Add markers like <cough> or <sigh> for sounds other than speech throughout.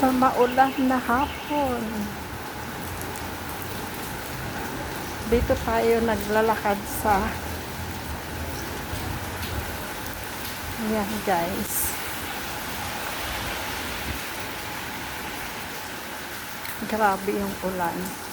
sa maulan na hapon. Dito tayo naglalakad sa Ayan guys. Grabe yung ulan.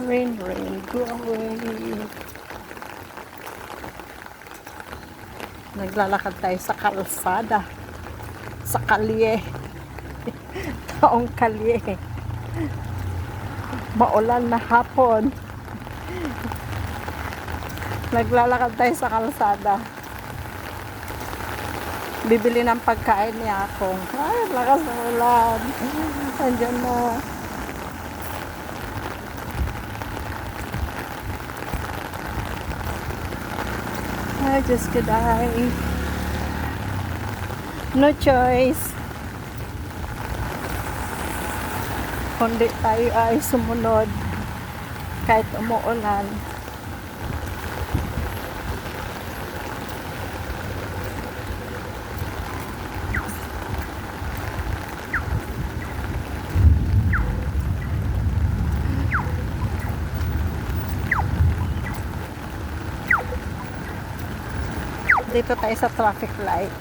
Rain, rain, go away. Naglalakad tayo sa kalsada. Sa kalye. <laughs> Taong kalye. Maulan na hapon. Naglalakad tayo sa kalsada. Bibili ng pagkain niya ako. Ay, lakas ng ulan. Andiyan na. Ay, Diyos ko dahil. No choice. Kundi tayo ay sumunod kahit umuulan. Dito tayo sa traffic light.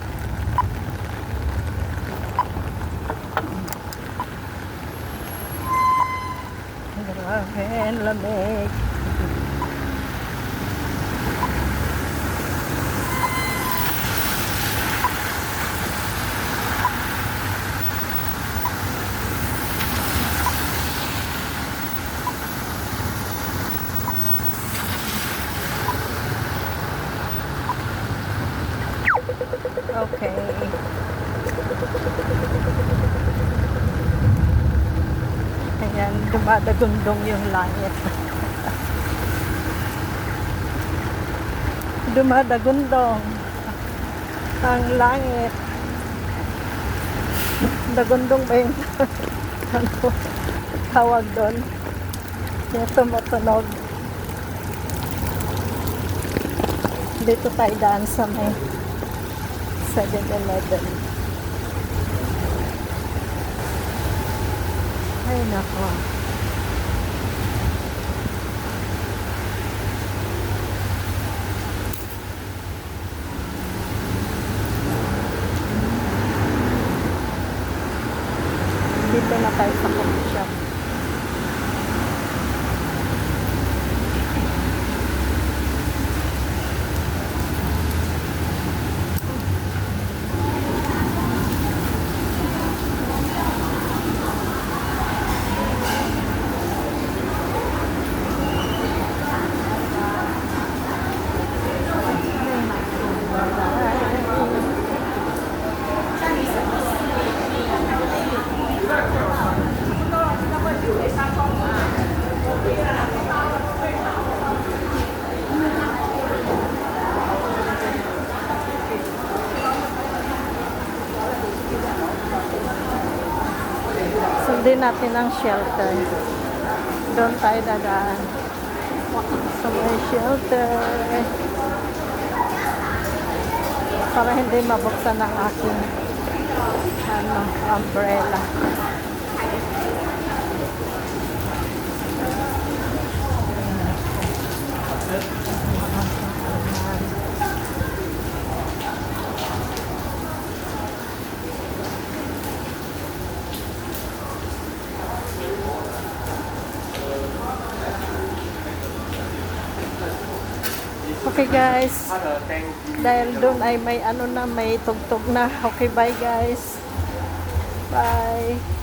Grabe, lamig. Okay. Ayan, dumadagundong yung langit. dumadagundong ang langit. Dagundong ba yung <laughs> ano, tawag doon? Yung tumutunog. Dito tayo daan sa may 7-Eleven. Nako. Dito na tayo sa coffee Sundin natin ang shelter. Doon tayo dadaan. Sa may shelter. Para hindi mabuksan ang aking ano, umbrella. Okay guys. Dahil doon ay may ano na, may tugtog na. Okay, bye guys. Bye.